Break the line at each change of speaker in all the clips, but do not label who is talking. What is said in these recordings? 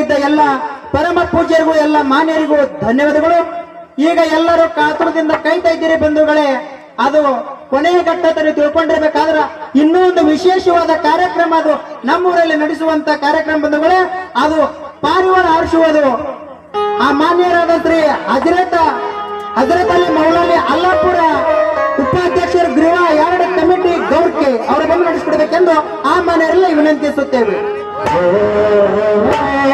ಇದ್ದ ಎಲ್ಲ ಪರಮ ಪೂಜ್ಯರಿಗೂ, ಎಲ್ಲ ಮಾನ್ಯರಿಗೂ ಧನ್ಯವಾದಗಳು. ಈಗ ಎಲ್ಲರೂ ಕಾತುರದಿಂದ ಕಾಯ್ತಾ ಇದ್ದೀರಿ ಬಂಧುಗಳೇ. ಅದು ಕೊನೆಯ ಘಟ್ಟದಲ್ಲಿ ತಿಳ್ಕೊಂಡಿರ್ಬೇಕಾದ್ರ ಇನ್ನೂ ಒಂದು ವಿಶೇಷವಾದ ಕಾರ್ಯಕ್ರಮ ಅದು. ನಮ್ಮೂರಲ್ಲಿ ನಡೆಸುವಂತ ಕಾರ್ಯಕ್ರಮ ಬಂಧುಗಳೇ, ಅದು ಪಾರಿವಾಳ ಹಾರಿಸುವುದು ಆ ಮಾನ್ಯರಾದ ಶ್ರೀ ಹಜರತ ಹಜರತ್ ಮೌಲಾಲಿ ಅಲ್ಲಾಪುರ ಉಪಾಧ್ಯಕ್ಷರು ಗೃಹ ಎರಡು ಕಮಿಟಿ ಗೌರ್ಕೆ ಅವರ ಬಂದು ನಡೆಸಿಕೊಡ್ಬೇಕೆಂದು ಆ ಮನೆಯಲ್ಲಿ ವಿನಂತಿಸುತ್ತೇವೆ. ಪಾರಿವಾಳ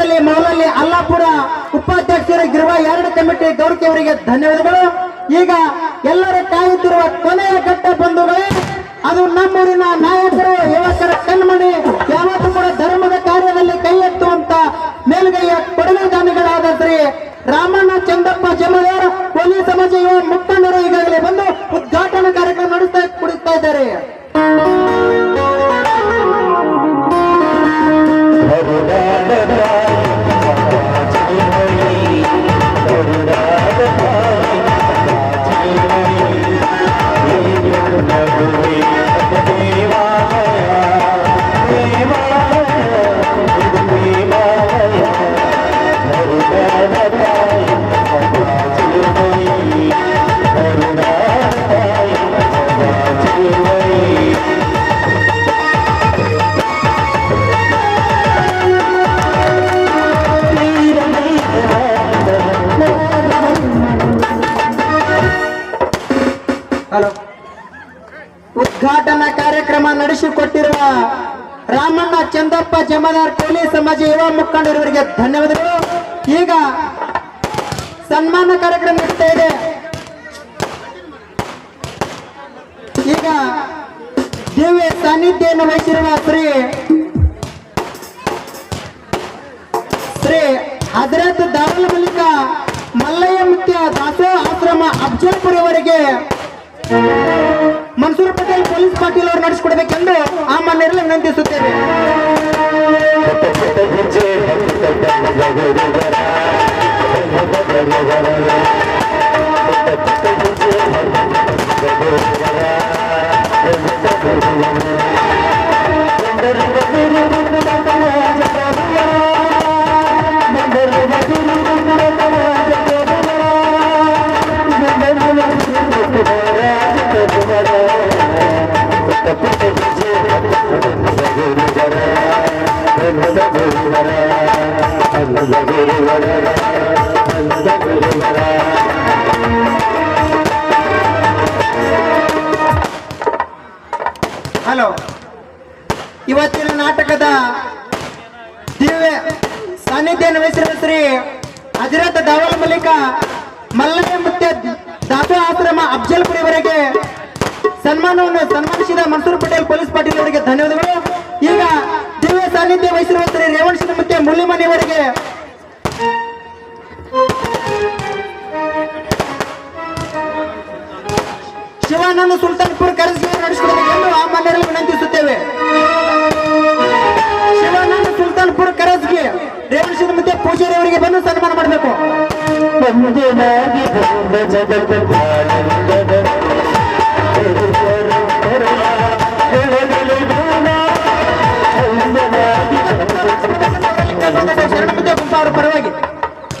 ಹಜರತ್ ಮಾಲಲ್ಲಿ ಅಲ್ಲಾಪುರ ಉಪಾಧ್ಯಕ್ಷರ ಗಿರುವ ಎರಡು ಕಮಿಟಿ ಗೌರಕೆ ಅವರಿಗೆ ಧನ್ಯವಾದಗಳು. ಈಗ ಎಲ್ಲರೂ ಕಾಯುತ್ತಿರುವ ಕೊನೆಯ ಘಟ್ಟ ಬಂಧುಗಳೇ, ಅದು ನಮ್ಮೂರಿನ ನಾಯಕರು ಯುವಕರ ಕಣ್ಮಣಿ, ಯಾವತ್ತೂ ಕೂಡ ಧರ್ಮದ ಕಾರ್ಯದಲ್ಲಿ ಕೈ ಎತ್ತುವಂತ ಮೇಲ್ಗೈಯ ಕೊಡುಗೆದಾನಿಗಳಾದ ಶ್ರೀ ರಾಮಣ್ಣ ಚಂದಪ್ಪ ಜಮದಾರ್ ಪೊಲೀಸ್ ಸಮಾಜ ಯುವ ಮುಖಂಡರು ಈಗಾಗಲೇ ಬಂದು ಉದ್ಘಾಟನಾ ಕಾರ್ಯಕ್ರಮ ನಡೆಸ್ತಾ ಕುಡಿತಾ ಇದ್ದಾರೆ. ಯುವ ಮುಖಂಡರವರಿಗೆ ಧನ್ಯವಾದಗಳು. ಈಗ ಸನ್ಮಾನ ಕಾರ್ಯಕ್ರಮ ನಡೀತಾ ಇದೆ. ಈಗ ದಿವ್ಯ ಸಾನ್ನಿಧ್ಯವನ್ನು ವಹಿಸಿರುವ ಶ್ರೀ ಶ್ರೀ ಹಜರತ್ ದಾರುಲ್ ಬಳಿಕ ಮಲ್ಲಯ್ಯ ಮುಖ್ಯ ದಾಸೋ ಆಶ್ರಮ ಅಫ್ಜಲ್ಪುರ್ ಅವರಿಗೆ ಮನ್ಸೂರ್ ಪಟೇಲ್ ಪೊಲೀಸ್ ಪಾಟೀಲ್ ಅವರು ನಡೆಸಿಕೊಡ್ಬೇಕೆಂದು ಆ ಮನೆಯಲ್ಲಿ ವಿನಂತಿಸುತ್ತೇವೆ. ಹಲೋ. ಇವತ್ತಿನ ನಾಟಕದ ದಿವ್ಯ ಸಾನ್ನಿಧ್ಯ ವಹಿಸಿರುವ ಶ್ರೀ ಹಜರತ್ ದಾವಲ್ ಮಲ್ಲಿಕ ಮಲ್ಲನೆ ಮುತ್ಯ ದಾಸ ಆಶ್ರಮ ಅಫ್ಜಲ್ಪುರಿ ಅವರಿಗೆ ಸನ್ಮಾನವನ್ನು ಸನ್ಮಾನಿಸಿದ ಮನ್ಸೂರ್ ಪಟೇಲ್ ಪೊಲೀಸ್ ಪಾಟೀಲ್ ಅವರಿಗೆ ಧನ್ಯವಾದಗಳು. ಈಗ ದಿವ್ಯ ಸಾನ್ನಿಧ್ಯ ವಹಿಸಿರುವ ರೇವಣ್ ಸಿಂಗ್ ಮುತ್ಯ ಮುಳ್ಳಿಮನಿ ಅವರಿಗೆ ಶಿವಾನಂದ ಸುಲ್ತಾನ್ಪುರ್ ಕರೆಸಿ ನಡೆಸಿಕೊಳ್ಳಬೇಕೆಂದು ಆ ಮನೆಯಲ್ಲಿ ವಿನಂತಿಸುತ್ತೇವೆ. ಶಿವಾನಂದ ಸುಲ್ತಾನ್ಪುರ್ ಕರೆಸಿಗೆ ರೇವಣ್ ಮುದ್ದೆ ಪೂಜಾರಿ ಅವರಿಗೆ ಬಂದು ಸನ್ಮಾನ ಮಾಡಬೇಕು.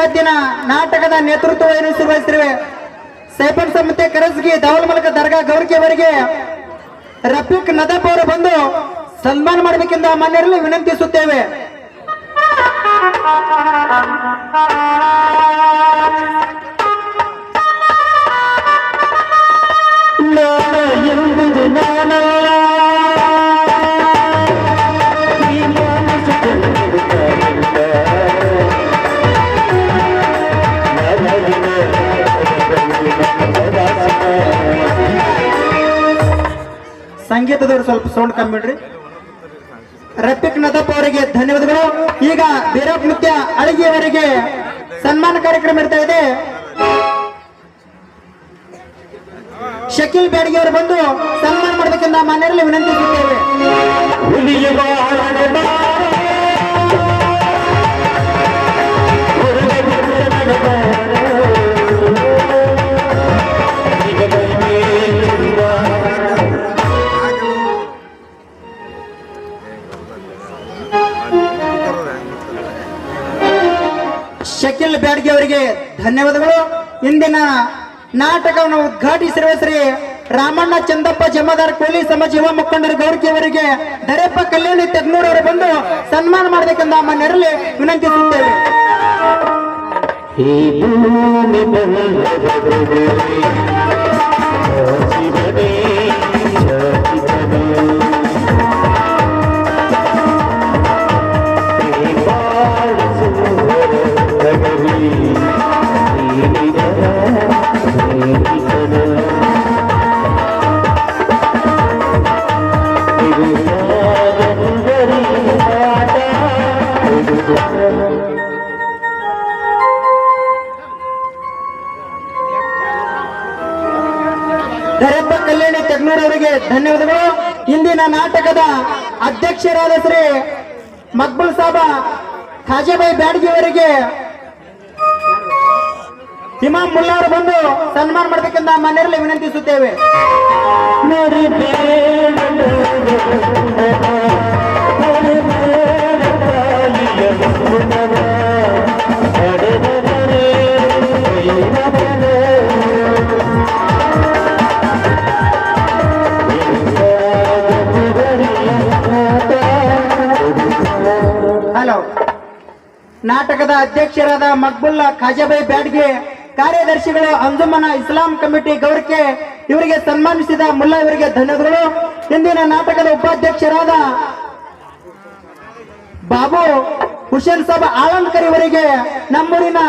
ಇವತ್ತಿನ ನಾಟಕದ ನೇತೃತ್ವ ವಹಿಸಿರುವೆ ಸೈಫನ್ ಸಂಸ್ಥೆ ಕರಸ್ಗಿ ದಾವಲ್ ಮಲಕ ದರ್ಗಾ ಗೌರ್ಕಿ ಅವರಿಗೆ ರಫೀಕ್ ನದಬ್ ಅವರು ಬಂದು ಸನ್ಮಾನ ಮಾಡಬೇಕೆಂದು ಮನೆಯಲ್ಲಿ ವಿನಂತಿಸುತ್ತೇವೆ. ಸಂಗೀತದವರು ಸ್ವಲ್ಪ ಸೌಂಡ್ ಕಮ್ಮಿ ಬಿಡ್ರಿ. ರಫೀಕ್ ನದಪ್ ಅವರಿಗೆ ಧನ್ಯವಾದಗಳು. ಈಗ ಬೀರಪ್ಪ ನೃತ್ಯ ಅಳಗಿಯವರಿಗೆ ಸನ್ಮಾನ ಕಾರ್ಯಕ್ರಮ ಇರ್ತಾ ಇದೆ. ಶಕೀಲ್ ಬ್ಯಾಡಿಗೆ ಅವರು ಬಂದು ಸನ್ಮಾನ ಮಾಡಬೇಕೆಂದು ಮಾನ್ಯರಲ್ಲಿ ವಿನಂತಿಸುತ್ತೇವೆ.
ಬಾಳದ
ಶಕೀಲ್ ಬ್ಯಾಡ್ಗೆ ಅವರಿಗೆ ಧನ್ಯವಾದಗಳು. ಇಂದಿನ ನಾಟಕವನ್ನು ಉದ್ಘಾಟಿಸಿರುವ ಶ್ರೀ ರಾಮಣ್ಣ ಚಂದಪ್ಪ ಜಮದಾರ್ ಕೋಲಿ ಸಮಾಜ ಯುವ ಮುಖಂಡರು ಗೌರಕಿ ಅವರಿಗೆ ದರೆಪ್ಪ ಕಲ್ಯಾಣಿ ತೆಗ್ನೂರ್ ಅವರು ಬಂದು ಸನ್ಮಾನ ಮಾಡಬೇಕೆಂದು ಅಮ್ಮ ನೆರಳಿ ವಿನಂತಿಸುತ್ತೇವೆ.
ಈ
ದರೆಪ್ಪ ಕಲ್ಯಾಣಿ ತಜ್ಞರವರಿಗೆ ಧನ್ಯವಾದಗಳು. ಇಂದಿನ ನಾಟಕದ ಅಧ್ಯಕ್ಷರಾದ ಶ್ರೀ ಮಕ್ಬುಲ್ ಸಾಬಾ ಖಾಜಾಬಾಯಿ ಬ್ಯಾಡ್ಗಿ ಅವರಿಗೆ ಇಮಾಮ್ ಮುಲ್ಲಾರು ಬಂದು ಸನ್ಮಾನ ಮಾಡಬೇಕೆಂದು ಮನೆಯಲ್ಲಿ ವಿನಂತಿಸುತ್ತೇವೆ. ಹಲೋ. ನಾಟಕದ ಅಧ್ಯಕ್ಷರಾದ ಮಕ್ಬುಲ್ಲಾ ಖಾಜಾಬಾಯಿ ಬ್ಯಾಡ್ಗೆ ಕಾರ್ಯದರ್ಶಿಗಳು ಅಂಜುಮನ ಇಸ್ಲಾಂ ಕಮಿಟಿ ಗೌರಕ್ಕೆ ಇವರಿಗೆ ಸನ್ಮಾನಿಸಿದ ಮುಲ್ಲಾ ಇವರಿಗೆ ಧನ್ಯವಾದಗಳು. ಇಂದಿನ ನಾಟಕದ ಉಪಾಧ್ಯಕ್ಷರಾದ ಬಾಬು ಹುಷೇನ್ ಸಾಬ್ ಆಲಂಕರ್ ಇವರಿಗೆ ನಮ್ಮೂರಿನ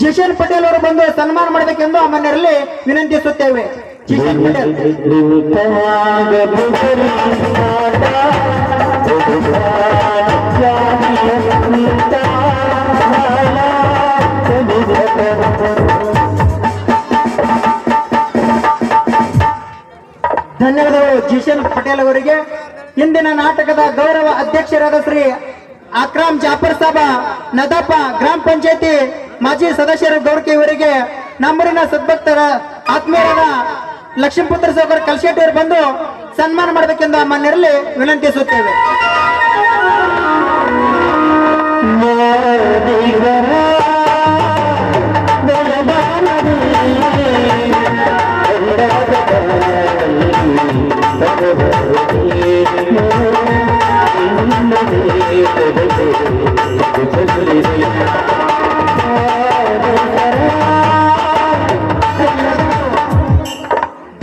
ಜಿಶನ್ ಪಟೇಲ್ ಅವರು ಬಂದು ಸನ್ಮಾನ ಮಾಡಬೇಕೆಂದು ಮನೆಯಲ್ಲಿ ವಿನಂತಿಸುತ್ತೇವೆ. ಜಿಶನ್ ಪಟೇಲ್. ಧನ್ಯವಾದಗಳು ಜಿಶನ್ ಪಟೇಲ್ ಅವರಿಗೆ. ಇಂದಿನ ನಾಟಕದ ಗೌರವ ಅಧ್ಯಕ್ಷರಾದ ಶ್ರೀ ಅಕ್ರಾಮ್ ಜಾಫರ್ ಸಾಬ, ನದಪ್ಪ ಗ್ರಾಮ ಪಂಚಾಯತಿ ಮಾಜಿ ಸದಸ್ಯರು ಗೌರ್ಕಿ ಇವರಿಗೆ ನಮ್ಮೂರಿನ ಸದ್ಭಕ್ತರ ಆತ್ಮೀಯರಾದ ಲಕ್ಷ್ಮೀಪುತ್ರ ಸೌಕರ್ ಕಲ್ಶೆಟ್ಟಿ ಬಂದು ಸನ್ಮಾನ ಮಾಡಬೇಕೆಂದು ಮನೆಯಲ್ಲಿ ವಿನಂತಿಸುತ್ತೇವೆ.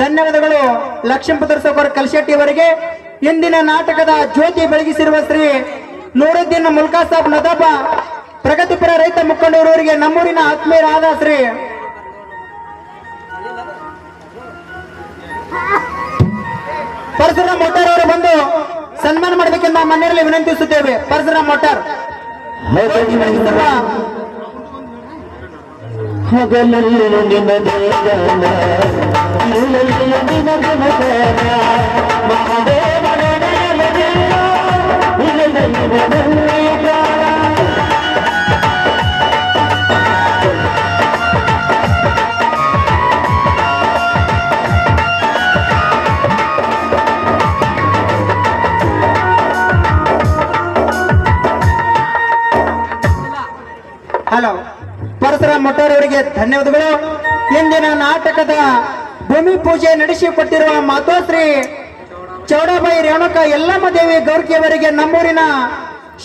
ಧನ್ಯವಾದಗಳು. ಲಕ್ಷ್ಮೀಪುತ್ರ ಸೌಕರ್ ಕಲ್ಶೆಟ್ಟಿ ಅವರಿಗೆ ಇಂದಿನ ನಾಟಕದ ಜ್ಯೋತಿ ಬೆಳಗಿಸಿರುವ ಶ್ರೀ ನೂರುದ್ದೀನ್ ಮುಲ್ಕಾ ಸಾಬ್ ನದಾಬ, ಪ್ರಗತಿಪರ ರೈತ ಮುಖಂಡರವರಿಗೆ ನಮ್ಮೂರಿನ ಆತ್ಮೀಯರಾದ ಶ್ರೀ ಪರಶುರಾಮ್ ಮೋಟಾರ್ ಅವರು ಬಂದು ಸನ್ಮಾನ ಮಾಡಬೇಕೆಂದು ನಾವು ಮನೆಯಲ್ಲಿ ವಿನಂತಿಸುತ್ತೇವೆ ಪರಶುರಾಮ್ ಮೋಟಾರ್. ನಿನ್ನ
ಹಗಲಲ್ಲಿ ನಿನಗೆ ಗಾನ, ಇರುಳಲ್ಲಿ ಮಹಾದೇವನ ನೆನಪಲ್ಲಿ ಹೊಗಲಲ್ಲಿ
ಅವರಿಗೆ ಧನ್ಯವಾದಗಳು ಇಂದಿನ ನಾಟಕದ ಭೂಮಿ ಪೂಜೆ ನಡೆಸಿಕೊಟ್ಟಿರುವ ಮಾತೋಶ್ರೀ ಚೌಡಾಬಾಯಿ ರೇಣುಕ ಎಲ್ಲಮ್ಮ ದೇವಿ ಗೌರ್ಕಿಯವರಿಗೆ ನಮ್ಮೂರಿನ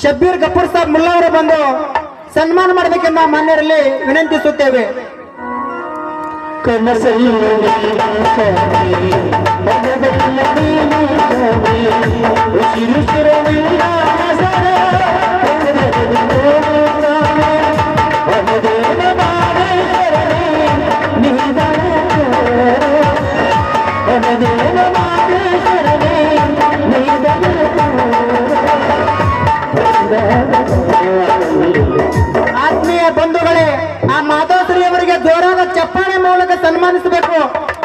ಶಬ್ಬೀರ್ ಗಫೂರ್ ಸಾಬ್ ಮುಲ್ಲಾ ಅವರು ಬಂದು ಸನ್ಮಾನ ಮಾಡಬೇಕೆಂಬ ಮಾನ್ಯರಲ್ಲಿ ವಿನಂತಿಸುತ್ತೇವೆ
ಉಸಿರು
ಆತ್ಮೀಯ ಬಂಧುಗಳೇ, ಆ ಮಾತಾಶ್ರೀ ಅವರಿಗೆ ಜೋರಾದ ಚಪ್ಪಾಳೆ ಮೂಲಕ ಸನ್ಮಾನಿಸಬೇಕು.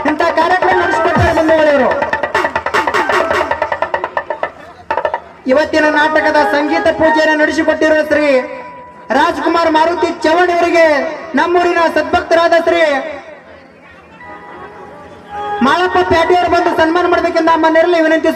ಇಂಥ ಕಾರ್ಯಕ್ರಮ ನಡೆಸಿಕೊಡ್ತಾರೆ ಬಂಧುಗಳವರು. ಇವತ್ತಿನ ನಾಟಕದ ಸಂಗೀತ ಪೂಜೆಯನ್ನು ನಡೆಸಿಕೊಟ್ಟಿರುವ ಶ್ರೀ ರಾಜ್ಕುಮಾರ್ ಮಾರುತಿ ಚವಣ್ ಅವರಿಗೆ ನಮ್ಮೂರಿನ ಸದ್ಭಕ್ತರಾದ ಶ್ರೀ ಮಾಳಪ್ಪ ಪ್ಯಾಟಿಯವರು ಬಂದು ಸನ್ಮಾನ ಮಾಡಬೇಕೆಂದು ನಮ್ಮ ನೆರಳಿ ವಿನಂತಿ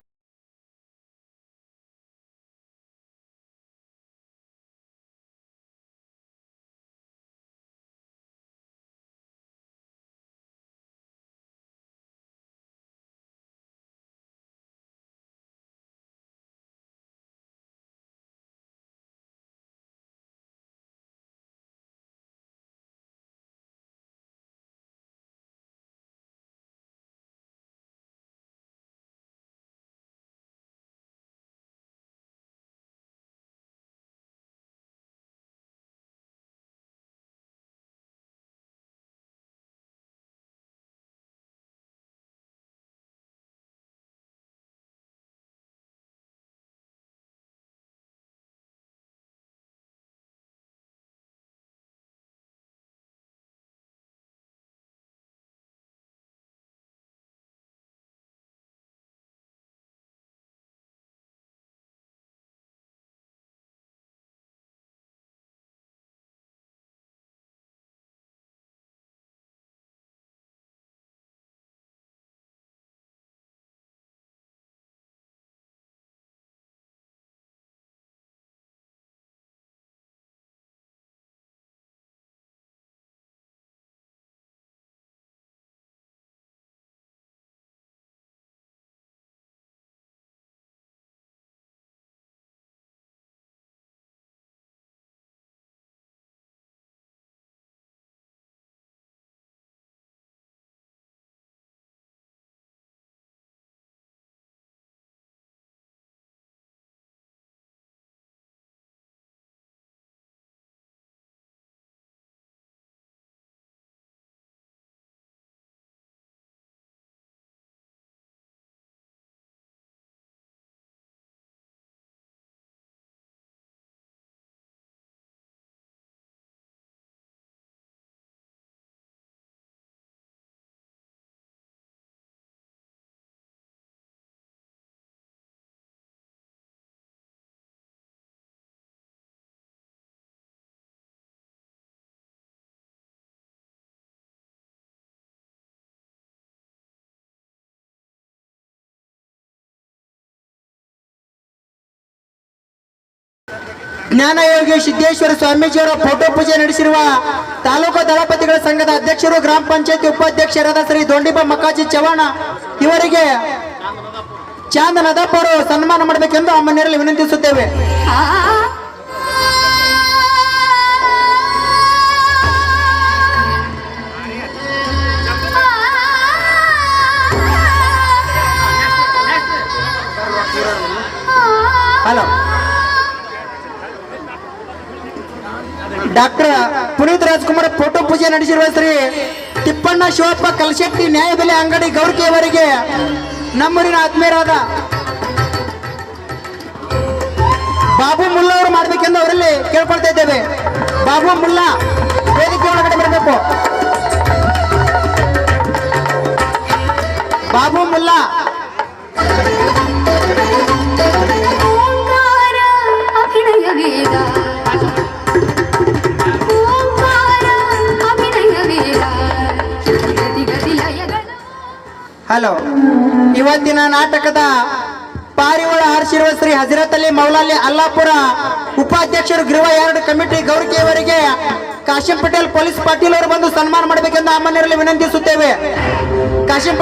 ಜ್ಞಾನಯೋಗಿ ಸಿದ್ದೇಶ್ವರ ಸ್ವಾಮೀಜಿಯವರ ಫೋಟೋ ಪೂಜೆ ನಡೆಸಿರುವ ತಾಲೂಕು ದಳಪತಿಗಳ ಸಂಘದ ಅಧ್ಯಕ್ಷರು, ಗ್ರಾಮ ಪಂಚಾಯತಿ ಉಪಾಧ್ಯಕ್ಷರಾದ ಶ್ರೀ ದೊಂಡಿಬ ಮಕ್ಕಾಜಿ ಚವಾಣ ಇವರಿಗೆ ಚಾಂದ ನದಪ್ಪರು ಸನ್ಮಾನ ಮಾಡಬೇಕೆಂದು ಅಮ್ಮ ಮನೆಯಲ್ಲಿ ವಿನಂತಿಸುತ್ತೇವೆ. Hello. Doctor Puneeth Rajkumar photo ಪೂಜೆ ನಡೆಸಿರುವ ಶ್ರೀ ತಿಪ್ಪಣ್ಣ ಶಿವಪ್ಪ ಕಲ್ಶೆಟ್ಟಿ ನ್ಯಾಯಬೆಲೆ ಅಂಗಡಿ ಗೌರ್ಕಿಯವರಿಗೆ ನಮ್ಮೂರಿನ ಆತ್ಮೀಯರಾದ ಬಾಬು ಮುಲ್ಲಾ ಅವರು ಮಾಡಬೇಕೆಂದು ಅವರಲ್ಲಿ ಕೇಳ್ಕೊಳ್ತಾ ಇದ್ದೇವೆ. ಬಾಬು ಮುಲ್ಲಾ, ವೇದಿಕೆ ಒಳಗಡೆ ಬರಬೇಕು. ಬಾಬು ಮುಲ್ಲಾ. ಹಲೋ. ಇವತ್ತಿನ ನಾಟಕದ ಪಾರಿವಾಳ ಹಾರಿಸಿರುವ ಶ್ರೀ ಹಜರತ್ ಅಲಿ ಮೌಲಾಲಿ ಅಲ್ಲಾಪುರ ಉಪಾಧ್ಯಕ್ಷರು ಗೃಹ ಎರಡು ಕಮಿಟಿ ಗೌರಿಕೆಯವರಿಗೆ ಕಾಶಿಂ ಪಟೇಲ್ ಪೊಲೀಸ್ ಪಾಟೀಲ್ ಅವರು ಬಂದು ಸನ್ಮಾನ ಮಾಡಬೇಕೆಂದು ಅಮ್ಮನರಲ್ಲಿ ವಿನಂತಿಸುತ್ತೇವೆ. ಕಾಶಿಂ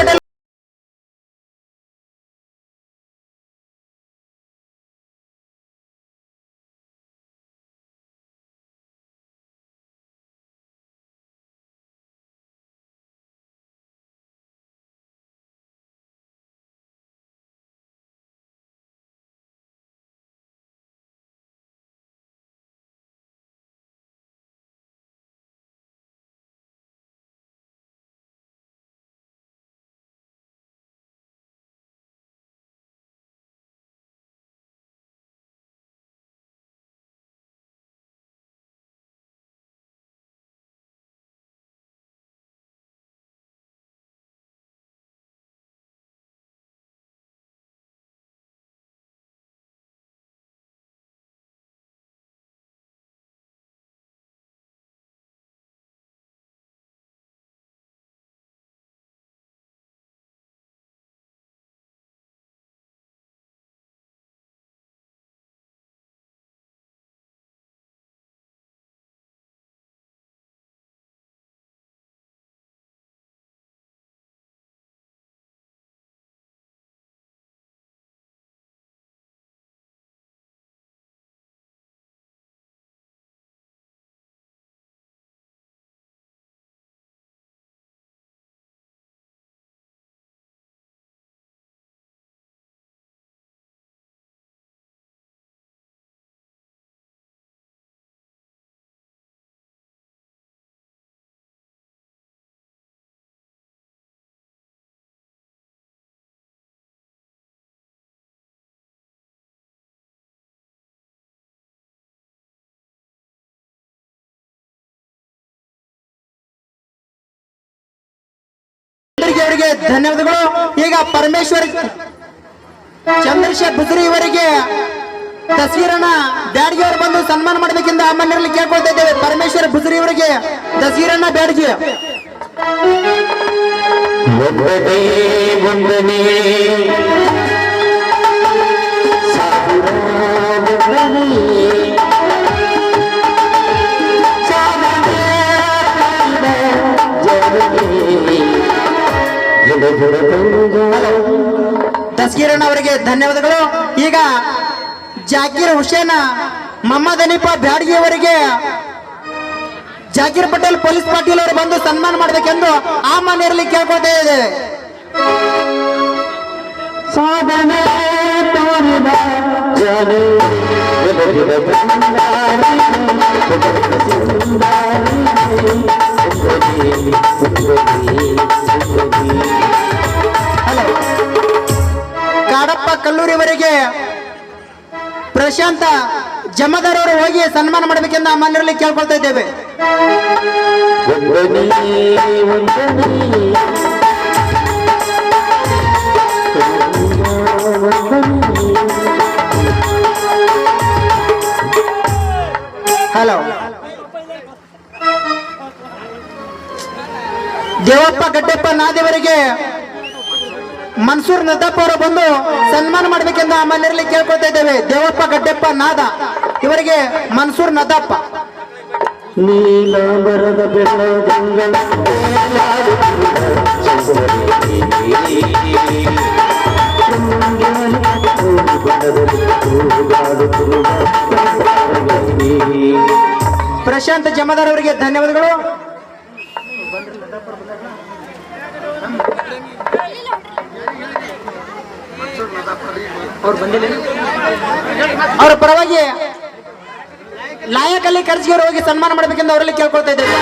ಅವರಿಗೆ ಧನ್ಯವಾದಗಳು. ಈಗ ಪರಮೇಶ್ವರ್ ಚಂದ್ರಶೇಖರ್ ಬುದ್ರಿ ಇವರಿಗೆ ತಸ್ವೀರನ್ನ ಬ್ಯಾಡ್ಗಿ ಅವರು ಬಂದು ಸನ್ಮಾನ ಮಾಡಬೇಕಿಂದ ಅಮ್ಮನಲ್ಲಿ ಕೇಳ್ಕೊಳ್ತಾ ಇದ್ದೇವೆ. ಪರಮೇಶ್ವರ್ ಬುದ್ರಿ ಇವರಿಗೆ ತಸ್ವೀರನ್ನ ಬ್ಯಾಡ್ಗಿ.
ಒಂದನೇ
ತಸ್ಕೀರಣ್ಣ ಅವರಿಗೆ ಧನ್ಯವಾದಗಳು. ಈಗ ಜಾಕೀರ್ ಹುಸೇನ ಮೊಹಮ್ಮದ್ ಹನೀಫಾ ಬ್ಯಾಡ್ಗಿ ಅವರಿಗೆ ಜಾಕೀರ್ ಪಟೇಲ್ ಪೊಲೀಸ್ ಪಾಟೀಲ್ ಅವರು ಬಂದು ಸನ್ಮಾನ ಮಾಡಬೇಕೆಂದು ಆ ಮನೆಯಲ್ಲಿ ಕೇಳ್ಕೊಳ್ತಾ ಇದ್ದೇವೆ
ಸಾಧನೆ
ಕಾಡಪ್ಪ ಕಲ್ಲೂರಿವರೆಗೆ ಪ್ರಶಾಂತ ಜಮದಾರ್ ಅವರು ಹೋಗಿ ಸನ್ಮಾನ ಮಾಡಬೇಕೆಂದು ಆ ಮನೆಯಲ್ಲಿ ಕೇಳ್ಕೊಳ್ತಾ ಇದ್ದೇವೆ. ಹಲೋ. ದೇವಪ್ಪ ಗಡ್ಡಪ್ಪ ನಾದೇವರಿಗೆ ಮನ್ಸೂರ್ ನದ್ದಪ್ಪ ಅವರು ಬಂದು ಸನ್ಮಾನ ಮಾಡ್ಬೇಕೆಂದು ಆ ಮನೆಯಲ್ಲಿ ಕೇಳ್ಕೊಳ್ತಾ ಇದ್ದೇವೆ. ದೇವಪ್ಪ ಗಡ್ಡಪ್ಪ ನಾದ. ಇವರಿಗೆ ಮನ್ಸೂರ್ ನದ್ದಪ್ಪ
ನೀಲಾಂಬರದ ಬೆಳದಿಂಗಳ
ಪ್ರಶಾಂತ್ ಜಮದಾರ್ ಅವರಿಗೆ ಧನ್ಯವಾದಗಳು. ಅವರ ಪರವಾಗಿ ಲಾಯಕಲ್ಲಿ ಕರ್ಜಿಗೆ ಹೋಗಿ ಸನ್ಮಾನ ಮಾಡಬೇಕೆಂದು ಅವರಲ್ಲಿ ಕೇಳ್ಕೊಳ್ತಾ ಇದ್ದೇವೆ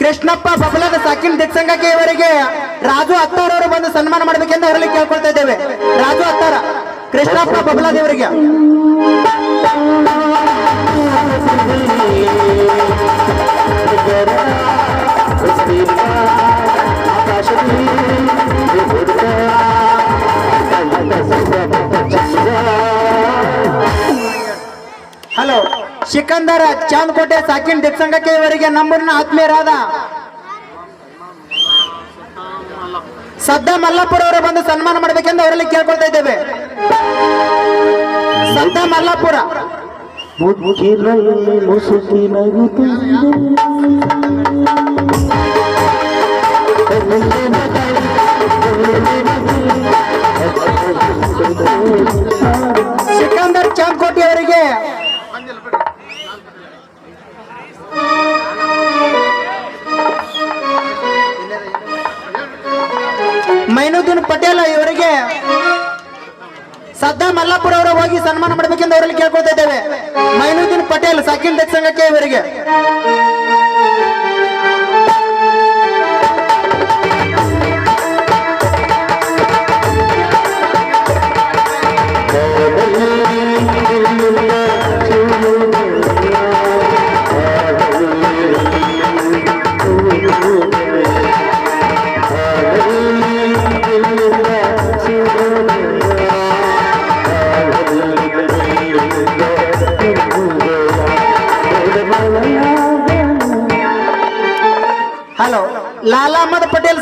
ಕೃಷ್ಣಪ್ಪ ಬಬಲದ ಸಾಕಿನ್ ದಿಕ್ಸಂಗಕ್ಕೆ ಇವರಿಗೆ ರಾಜು ಅತ್ತಾರ್ ಅವರು ಬಂದು ಸನ್ಮಾನ ಮಾಡಬೇಕೆಂದು ಅವರಲ್ಲಿ ಕೇಳ್ಕೊಳ್ತಾ ಇದ್ದೇವೆ. ರಾಜು ಅತ್ತಾರ, ಕೃಷ್ಣಪ್ಪ ಬಬಲಾ ದೇವರಿಗೆ ಹಲೋ, ಸಿಕಂದರ ಚಾಂದ್ಕೋಟೆ ಸಾಕಿನ್ ದಿಕ್ಸಂಗಕ್ಕೆ ಇವರಿಗೆ ನಮ್ಮೂರಿನ ಆತ್ಮೀಯರಾದ ಸದ್ದ ಮಲ್ಲಾಪುರ ಅವರು ಬಂದು ಸನ್ಮಾನ ಮಾಡಬೇಕೆಂದು ಅವರಲ್ಲಿ ಕೇಳ್ಕೊಳ್ತಾ ಇದ್ದೇವೆ. ಸದ್ದ ಮಲ್ಲಾಪುರ
ಮುಚ್ಚಿರಲ್ಲಿ ಮುಸುಕಿ
ಸಿಕಂದರ್ ಚಾಂದ್ಕೋಟೆ ಅವರಿಗೆ ಮೈನುದ್ದೀನ್ ಪಟೇಲ ಇವರಿಗೆ ಸದ್ದಾ ಮಲ್ಲಾಪುರ ಅವರು ಹೋಗಿ ಸನ್ಮಾನ ಮಾಡಬೇಕೆಂದು ಅವರಲ್ಲಿ ಕೇಳ್ಕೊಳ್ತಾ ಇದ್ದೇವೆ. ಮೈನುದ್ದೀನ್ ಪಟೇಲ್ ಸಾಕಿನ್ ದತ್ ಸಂಘಕ್ಕೆ ಇವರಿಗೆ.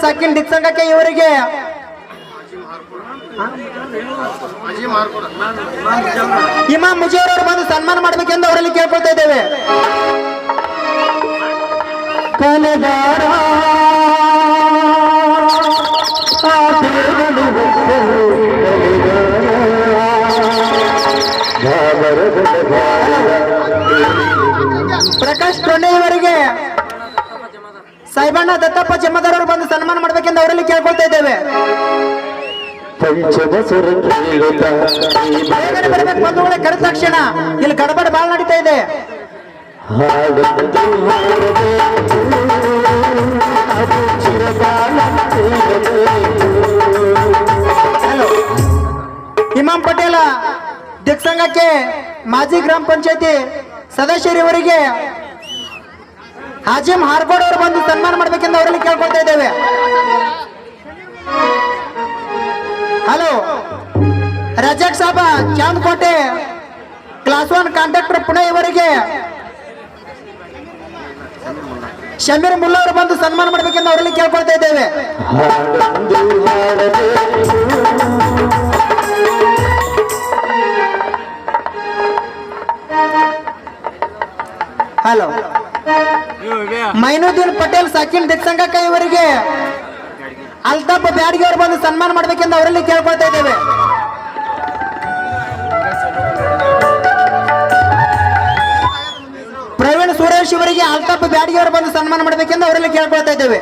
ಸಾಕಿನ್ ದಿಕ್ ಸಂಘಕ್ಕೆ ಇವರಿಗೆ ಇಮಾಮ್ ಮುಜೀರ್ ಅವರು ಬಂದು ಸನ್ಮಾನ ಮಾಡಬೇಕೆಂದು ಅವರಲ್ಲಿ ಕೇಳ್ಕೊಳ್ತಾ ಇದ್ದೇವೆ.
ಕಲೆಗಾರ.
ಪ್ರಕಾಶ್ ಟೊಂಡೆ ಇವರಿಗೆ ಸಾಯಿಬಣ್ಣ ದತ್ತಪ್ಪ ಜಮ್ಮದಾರ್ ಅವರು ಬಂದು ಸನ್ಮಾನ ಮಾಡ್ಬೇಕೆಂದು ಅವರಲ್ಲಿ ಕೇಳ್ಕೊಳ್ತಾ ಇದ್ದೇವೆ. ಬರಬೇಕು ಬಂಧುಗಳೇ ಕರೆದ ತಕ್ಷಣ. ಇಲ್ಲಿ ಗಡಬಡ ಬಾಳ್ ನಡೀತಾ ಇದೆ. ಹಲೋ. ಇಮಾಮ್ ಪಟೇಲ ದಿಕ್ಸಂಗಕ್ಕೆ ಮಾಜಿ ಗ್ರಾಮ ಪಂಚಾಯತಿ ಸದಸ್ಯರಿವರಿಗೆ ಹಾಜಿಮ್ ಹಾರ್ಗೋಡ್ ಅವರು ಬಂದು ಸನ್ಮಾನ ಮಾಡ್ಬೇಕೆಂದು ಅವರಲ್ಲಿ ಕೇಳ್ಕೊಳ್ತಾ ಇದ್ದೇವೆ. Hello, Razak Saab, Chandkote class one contractor Pune ಇವರಿಗೆ. ಶಮೀರ್ ಮುಲ್ಲಾ ಅವರು ಬಂದು ಸನ್ಮಾನ ಮಾಡ್ಬೇಕೆಂದು ಅವರಲ್ಲಿ ಕೇಳ್ಕೊಳ್ತಾ ಇದ್ದೇವೆ. ಹಲೋ. ಮೈನುದ್ದೀನ್ ಪಟೇಲ್ ಸಾಕಿನ್ ದಿಕ್ ಸಂಘಕ್ಕ ಇವರಿಗೆ ಅಲ್ತಾಫ್ ಬ್ಯಾಡ್ಗೆ ಅವರು ಬಂದು ಸನ್ಮಾನ ಮಾಡ್ಬೇಕೆಂದು ಅವರಲ್ಲಿ ಕೇಳ್ಕೊಳ್ತಾ ಇದ್ದೇವೆ. ಪ್ರವೀಣ್ ಸುರೇಶ್ ಇವರಿಗೆ ಅಲ್ತಾಫ್ ಬ್ಯಾಡಿಗೆ ಅವರು ಬಂದು ಸನ್ಮಾನ ಮಾಡ್ಬೇಕೆಂದು ಅವರಲ್ಲಿ ಕೇಳ್ಕೊಳ್ತಾ ಇದ್ದೇವೆ.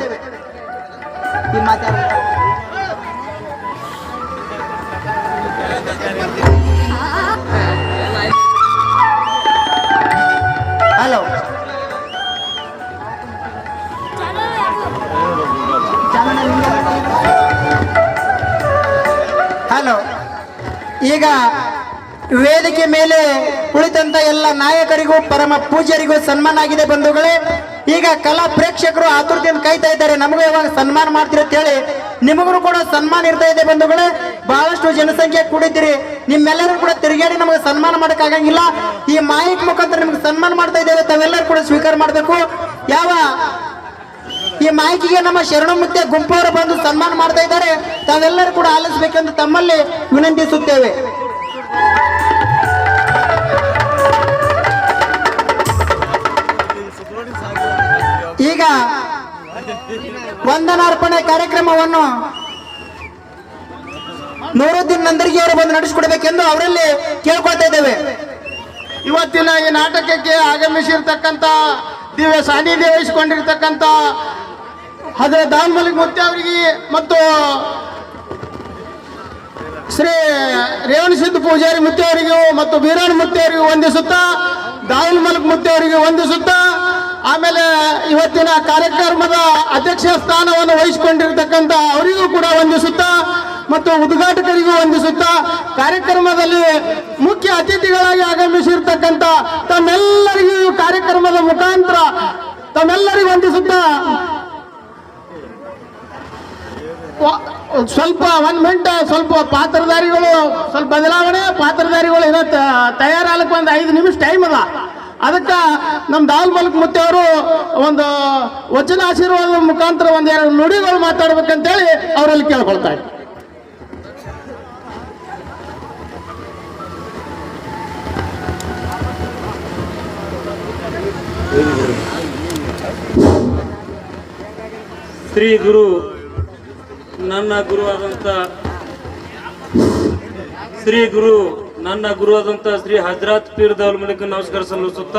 ಈಗ ವೇದಿಕೆ ಮೇಲೆ ಕುಳಿತಂತ ಎಲ್ಲ ನಾಯಕರಿಗೂ, ಪರಮ ಪೂಜ್ಯರಿಗೂ ಸನ್ಮಾನ ಆಗಿದೆ ಬಂಧುಗಳೇ. ಈಗ ಕಲಾ ಪ್ರೇಕ್ಷಕರು ಆತುರ್ತಿಯನ್ನು ಕಾಯ್ತಾ ಇದ್ದಾರೆ. ನಮಗೂ ಯಾವಾಗ ಸನ್ಮಾನ ಮಾಡ್ತೀರ ಅಂತ ಹೇಳಿ ನಿಮಗೂ ಕೂಡ ಸನ್ಮಾನ ಇರ್ತಾ ಇದೆ ಬಂಧುಗಳೇ. ಬಹಳಷ್ಟು ಜನಸಂಖ್ಯೆ ಕೂಡಿದ್ದೀರಿ. ನಿಮ್ಮೆಲ್ಲರೂ ಕೂಡ ತಿರುಗಾಡಿ ನಮಗೆ ಸನ್ಮಾನ ಮಾಡಕ್ಕಾಗಂಗಿಲ್ಲ ಈ ಮಾಹಿತಿ ಮುಖಾಂತರ ನಿಮ್ಗೆ ಸನ್ಮಾನ ಮಾಡ್ತಾ ಇದ್ದೇವೆ. ತಾವೆಲ್ಲರೂ ಕೂಡ ಸ್ವೀಕಾರ ಮಾಡಬೇಕು. ಯಾವ ಈ ಮಾಹಿತಿಗೆ ನಮ್ಮ ಶರಣಮುತ್ತೆ ಗುಂಪವರು ಬಂದು ಸನ್ಮಾನ ಮಾಡ್ತಾ ಇದ್ದಾರೆ. ತಾವೆಲ್ಲರೂ ಕೂಡ ಆಲಿಸಬೇಕೆಂದು ತಮ್ಮಲ್ಲಿ ವಿನಂತಿಸುತ್ತೇವೆ. ಈಗ ವಂದನಾರ್ಪಣೆ ಕಾರ್ಯಕ್ರಮವನ್ನು ನೂರುದ್ದೀನ್ ನಂದರಿಗೆ ಅವರು ಬಂದು ನಡೆಸಿಕೊಡ್ಬೇಕೆಂದು ಅವರಲ್ಲಿ ಕೇಳ್ಕೊಳ್ತಾ ಇದ್ದೇವೆ.
ಇವತ್ತಿನ ಈ ನಾಟಕಕ್ಕೆ ಆಗಮಿಸಿರ್ತಕ್ಕಂಥ ದಿವ್ಯ ಸಾನ್ನಿಧ್ಯ ವಹಿಸಿಕೊಂಡಿರ್ತಕ್ಕಂಥ ಹದ ದಾನ್ ಮಲಿಕ್ ಮುತ್ತಿ ಅವರಿಗೆ ಮತ್ತು ಶ್ರೀ ರೇವಣ ಸಿದ್ಧ ಪೂಜಾರಿ ಮುತ್ಯ ಅವರಿಗೂ ಮತ್ತು ಬೀರಾಣ ಮುತ್ಯ ಅವರಿಗೂ ವಂದಿಸುತ್ತಾ ದಾವಲ್ ಮಲಿಕ್ ಅವರಿಗೆ ವಂದಿಸುತ್ತಾ, ಆಮೇಲೆ ಇವತ್ತಿನ ಕಾರ್ಯಕ್ರಮದ ಅಧ್ಯಕ್ಷ ಸ್ಥಾನವನ್ನು ವಹಿಸಿಕೊಂಡಿರ್ತಕ್ಕಂಥ ಅವರಿಗೂ ಕೂಡ ವಂದಿಸುತ್ತಾ ಮತ್ತು ಉದ್ಘಾಟಕರಿಗೂ ವಂದಿಸುತ್ತಾ, ಕಾರ್ಯಕ್ರಮದಲ್ಲಿ ಮುಖ್ಯ ಅತಿಥಿಗಳಾಗಿ ಆಗಮಿಸಿರ್ತಕ್ಕಂಥ ತಮ್ಮೆಲ್ಲರಿಗೂ ಕಾರ್ಯಕ್ರಮದ ಮುಖಾಂತರ ತಮ್ಮೆಲ್ಲರಿಗೂ ವಂದಿಸುತ್ತಾ ಸ್ವಲ್ಪ ಒಂದ್ ಮಿನಿಟ್ ಸ್ವಲ್ಪ ಪಾತ್ರಧಾರಿಗಳು, ಸ್ವಲ್ಪ ಬದಲಾವಣೆ, ಪಾತ್ರಧಾರಿಗಳು ಏನೋ ತ- ತಯಾರಾಗಲಿಕ್ಕೆ ಒಂದು ಐದು ನಿಮಿಷ ಟೈಮ್ ಅದ. ಅದಕ್ಕೆ ನಮ್ಮ ದಾಲ್ ಮಲ್ಕ್ ಮುತ್ತೆ ಅವರು ಒಂದು ವಚನ ಆಶೀರ್ವಾದ ಮುಖಾಂತರ ಒಂದೆರಡು ನುಡಿಗಳು ಮಾತಾಡ್ಬೇಕಂತೇಳಿ ಅವರಲ್ಲಿ ಕೇಳ್ಕೊಳ್ತಾ ಇದ್ದೀನಿ
ಶ್ರೀ ಗುರು ನನ್ನ ಗುರುವಾದಂಥ ಶ್ರೀ ಗುರು, ನನ್ನ ಗುರುವಾದಂಥ ಶ್ರೀ ಹಜರತ್ ಪೀರ್ ದೌಲ್ ಮಲಿಕ್ ನಮಸ್ಕಾರ ಸಲ್ಲಿಸುತ್ತ,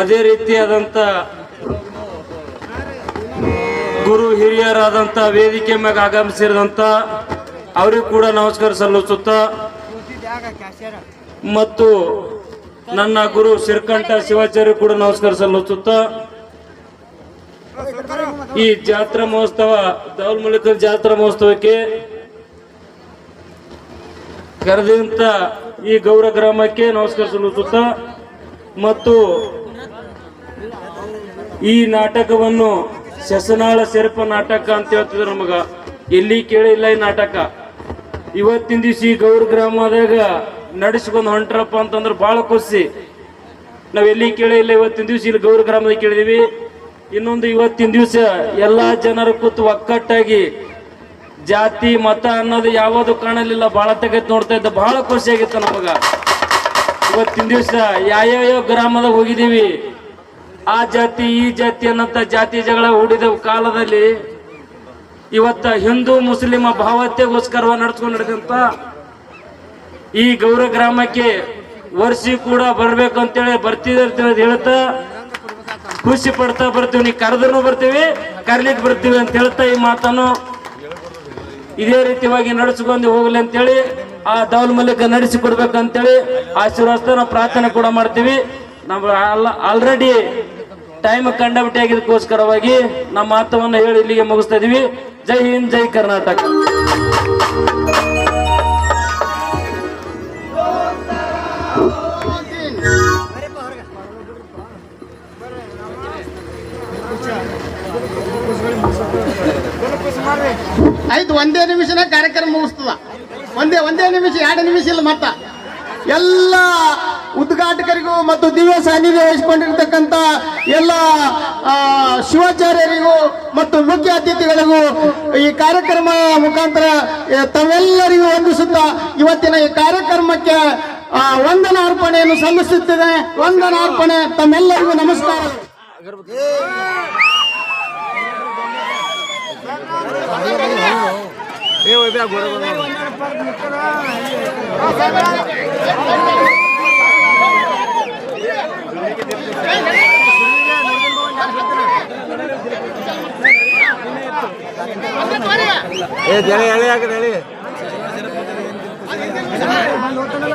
ಅದೇ ರೀತಿಯಾದಂಥ ಗುರು ಹಿರಿಯರಾದಂಥ ವೇದಿಕೆ ಮ್ಯಾಗ ಆಗಮಿಸಿದಂಥ ಅವರಿಗೂ ಕೂಡ ನಮಸ್ಕಾರ ಸಲ್ಲಿಸುತ್ತ, ಮತ್ತು ನನ್ನ ಗುರು ಶಿರ್ಕಂಠ ಶಿವಾಚಾರ್ಯ ಕೂಡ ನಮಸ್ಕಾರ ಸಲ್ಲಿಸುತ್ತಾ ಈ ಜಾತ್ರಾ ಮಹೋತ್ಸವ ದೌಲ್ ಮಲಿಕಲ್ ಜಾತ್ರಾ ಮಹೋತ್ಸವಕ್ಕೆ ಕರೆದಂತ ಈ ಗೌರ ಗ್ರಾಮಕ್ಕೆ ನಮಸ್ಕಾರ ಸಲ್ಲಿಸುತ್ತ ಮತ್ತು ಈ ನಾಟಕವನ್ನು ಸಸನಾಳ ಸೆರಪ ನಾಟಕ ಅಂತ ಹೇಳ್ತಿದ್ರು ನಮಗ. ಎಲ್ಲಿ ಕೇಳಿಲ್ಲ ಈ ನಾಟಕ. ಇವತ್ತಿನ ದಿವಸ ಈ ಗೌರ ಗ್ರಾಮದಾಗ ನಡೆಸ್ಕೊಂಡು ಹೊಂಟ್ರಪ್ಪ ಅಂತಂದ್ರೆ ಬಹಳ ಖುಷಿ. ನಾವ್ ಎಲ್ಲಿ ಕೇಳಿಲ್ಲ ಇವತ್ತಿನ ದಿವಸ ಇಲ್ಲಿ ಗೌರ ಗ್ರಾಮದಾಗ ಕೇಳಿದೀವಿ. ಇನ್ನೊಂದು ಇವತ್ತಿನ ದಿವಸ ಎಲ್ಲಾ ಜನರು ಕೂತು ಒಕ್ಕಟ್ಟಾಗಿ ಜಾತಿ, ಮತ ಅನ್ನೋದು ಯಾವುದು ಕಾಣಲಿಲ್ಲ. ಬಹಳ ತೆಗೆದು ನೋಡ್ತಾ ಇದ್ದ. ಬಹಳ ಖುಷಿ ಆಗಿತ್ತು ನಮಗ. ಇವತ್ತಿನ ದಿವಸ ಯಾವ್ಯಾವ ಗ್ರಾಮದಾಗ ಹೋಗಿದೀವಿ ಆ ಜಾತಿ, ಈ ಜಾತಿ ಅನ್ನಂತ ಜಾತಿ ಜಗಳ ಹೂಡಿದ ಕಾಲದಲ್ಲಿ ಇವತ್ತ ಹಿಂದೂ ಮುಸ್ಲಿಮ ಭಾವತೆಗೋಸ್ಕರ ನಡ್ಸ್ಕೊಂಡು ನಡೆದಂತ ಈ ಗೌರ ಗ್ರಾಮಕ್ಕೆ ವರ್ಷಿ ಕೂಡ ಬರ್ಬೇಕು ಅಂತೇಳಿ ಅಂತ ಹೇಳ್ತಾ ಖುಷಿ ಪಡ್ತಾ ಬರ್ತೀವಿ, ನೀ ಕರೆದ್ರು ಬರ್ತೀವಿ ಕರ್ಲಿಕ್ಕೆ ಬರ್ತೀವಿ ಅಂತ ಹೇಳ್ತಾ ಈ ಮಾತನ್ನು. ಇದೇ ರೀತಿಯಾಗಿ ನಡೆಸಿಕೊಂಡು ಹೋಗ್ಲಿ ಅಂತೇಳಿ, ಆ ದೌಲ್ ಮಲ್ಲಿಕ ನಡೆಸಿ ಕೊಡ್ಬೇಕಂತೇಳಿ ಆಶೀರ್ವಾದ ನಾವು ಪ್ರಾರ್ಥನೆ ಕೂಡ ಮಾಡ್ತೀವಿ. ನಮ್ಮ ಆಲ್ರೆಡಿ ಟೈಮ್ ಕಂಡಬಿಟ್ಟಿ ಆಗಿದ್ದಕ್ಕೋಸ್ಕರವಾಗಿ ನಮ್ಮ ಮಾತವನ್ನು ಹೇಳಿ ಇಲ್ಲಿಗೆ ಮುಗಿಸ್ತಾ ಇದೀವಿ. ಜೈ ಹಿಂದ್, ಜೈ ಕರ್ನಾಟಕ.
ಆಯ್ತು, ಒಂದೇ ನಿಮಿಷನ ಕಾರ್ಯಕ್ರಮ ಮುಗಿಸ್ತದ. ಒಂದೇ ಒಂದೇ ನಿಮಿಷ, ಎರಡು ನಿಮಿಷ ಇಲ್ಲ ಮತ್ತ. ಎಲ್ಲ ಉದ್ಘಾಟಕರಿಗೂ ಮತ್ತು ದಿವ್ಯ ಸಾನ್ನಿಧ್ಯ ವಹಿಸಿಕೊಂಡಿರ್ತಕ್ಕಂಥ ಎಲ್ಲ ಶಿವಾಚಾರ್ಯರಿಗೂ ಮತ್ತು ಮುಖ್ಯ ಅತಿಥಿಗಳಿಗೂ ಈ ಕಾರ್ಯಕ್ರಮ ಮುಖಾಂತರ ತಮ್ಮೆಲ್ಲರಿಗೂ ವಂದಿಸುತ್ತಾ ಇವತ್ತಿನ ಈ ಕಾರ್ಯಕ್ರಮಕ್ಕೆ ವಂದನಾರ್ಪಣೆಯನ್ನು ಸಲ್ಲಿಸುತ್ತಿದೆ ವಂದನಾರ್ಪಣೆ ತಮ್ಮೆಲ್ಲರಿಗೂ ನಮಸ್ಕಾರ.
ఏ వైపు ఆ గోడ ఏ జడ ఎಳೆ అక్కడ ఎಳೆ